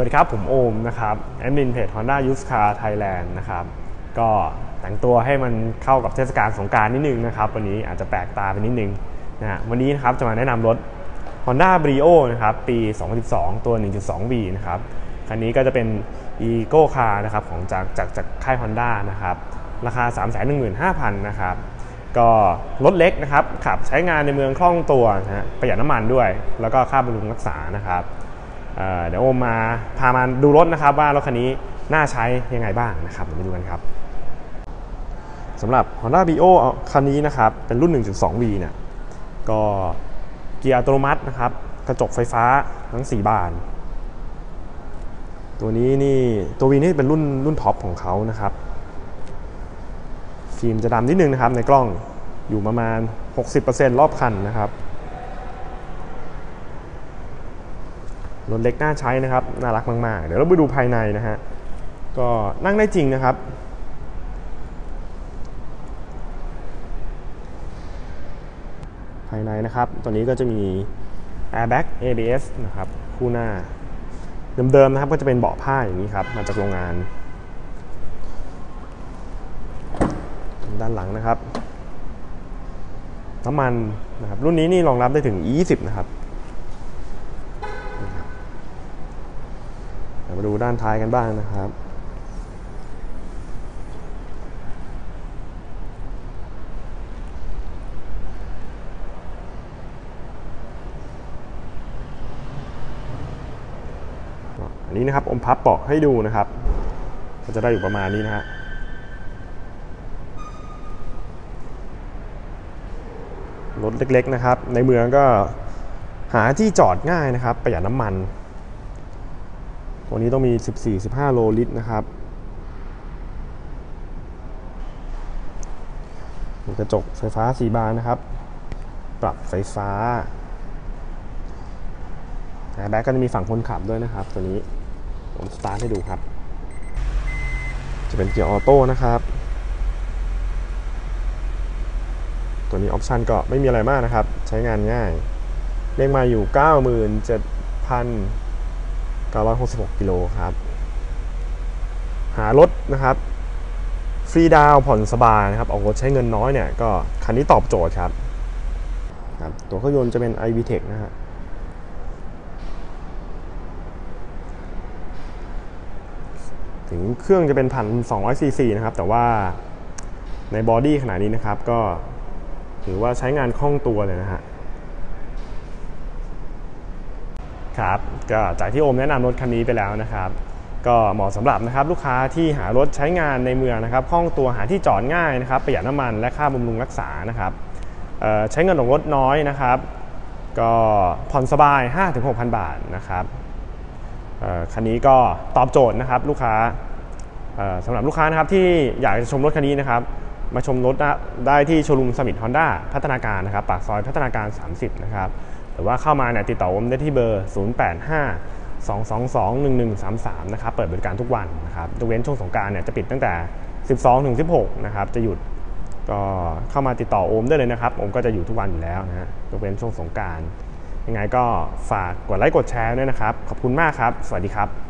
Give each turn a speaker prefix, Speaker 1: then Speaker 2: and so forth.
Speaker 1: วัสดีครับ ผมโอมนะครับแอดมินเพจ Honda Used Car Thailand นะครับ ก็แต่งตัวให้มันเข้ากับเทศกาลสงการนิดนึงนะครับ วันนี้อาจจะแปลกตาไปนิดนึงนะฮะวันนี้นะครับจะมาแนะนำรถ Honda Brio นะครับ ปี 2012 ตัว 1.2V นะครับ คันนี้ก็จะเป็น Eco Car นะครับของจากจากจากค่าย Honda นะครับ ราคา 315,000 นะครับ ก็รถเล็กนะครับขับใช้งานในเมืองคล่องตัวนะฮะประหยัดน้ำมันด้วย แล้วก็ค่าบำรุงรักษานะครับ เเดี๋ยวโอมมาพามาดูรถนะครับว่ารถคันนี้น่าใช้ยังไงบ้างนะครับเดี๋ยวมาดูกันครับสำหรับ Honda Bio คันนี้นะครับเป็นรุ่น 1.2V เนี่ยก็เกียร์อัตโนมัตินะครับกระจกไฟฟ้าทั้ง 4 บาน ตัวนี้นี่ตัว V นี่เป็นรุ่นรุ่นท็อปของเขานะครับฟิล์มจะดำนิดนึงนะครับในกล้องอยู่ประมาณ 60%รอบคันนะครับ รถเล็กน่าใช้นะครับ น่ารักมาก ๆ เดี๋ยวเราไปดูภายในนะฮะ ก็นั่งได้จริงนะครับ ภายในนะครับ ตัวนี้ก็จะมี airbag ABS นะครับ คู่หน้า เดิมๆนะครับก็จะเป็นเบาะผ้าอย่างนี้ครับ มาจากโรงงาน ด้านหลังนะครับ น้ำมันนะครับ รุ่นนี้นี่รองรับได้ถึง 20 นะครับเดี๋ยว มาดูด้านท้ายกันบ้างนะครับ อันนี้นะครับอมพับเบาะให้ดูนะครับ ก็จะได้อยู่ประมาณนี้นะฮะรถเล็กๆนะครับ ในเมืองก็หาที่จอดง่ายนะครับ ประหยัดน้ำมัน ตัวนี้ต้องมี 14-15 โลลิตรนะครับมีกระจกไฟฟ้า 4 บานนะครับ ปรับไฟฟ้าแบ็กก็จะมีฝั่งคนขับด้วยนะครับ ตัวนี้ผมสตาร์ทให้ดูครับ จะเป็นเกียร์ออโต้นะครับ ตัวนี้ออปชันก็ไม่มีอะไรมากนะครับ ใช้งานง่าย เลขมาอยู่ 966กิโลครับ หารถนะครับ ฟรีดาวผ่อนสบายนะครับ ออกรถใช้เงินน้อยเนี่ย ก็คันนี้ตอบโจทย์ครับครับตัวเครื่องยนต์จะเป็น iVTEC นะฮะถึงเครื่องจะเป็นพันสองซีซีนะครับ แต่ว่าในบอดี้ขนาดนี้นะครับ ก็ถือว่าใช้งานคล่องตัวเลยนะฮะ ครับก็จากที่โอมแนะนำรถคันนี้ไปแล้วนะครับ ก็เหมาะสำหรับนะครับลูกค้าที่หารถใช้งานในเมืองนะครับคล่องตัวหาที่จอดง่ายนะครับ ประหยัดน้ำมันและค่าบำรุงรักษานะครับใช้เงินของรถน้อยนะครับ ก็ผ่อนสบาย 5-6,000 บาทนะครับคันนี้ก็ตอบโจทย์นะครับลูกค้าสำหรับลูกค้านะครับที่อยากจะชมรถคันนี้นะครับ มาชมรถได้ที่โชว์รูมสมิธฮอนด้าพัฒนาการนะครับ ปากซอยพัฒนาการ 30 นะครับ หรือว่าเข้ามาเนี่ยติดต่อผมได้ที่เบอร์ 085 222 1133 นะครับ เปิดบริการทุกวันนะครับยกเว้นช่วงสงการเนี่ยจะปิดตั้งแต่ 12 ถึง 16 นะครับ จะหยุดก็เข้ามาติดต่อโอมได้เลยนะครับ โอมก็จะอยู่ทุกวันอยู่แล้วนะฮะยกเว้นช่วงสงการ ยังไงก็ฝากกดไลค์กดแชร์ด้วยนะครับ ขอบคุณมากครับ สวัสดีครับ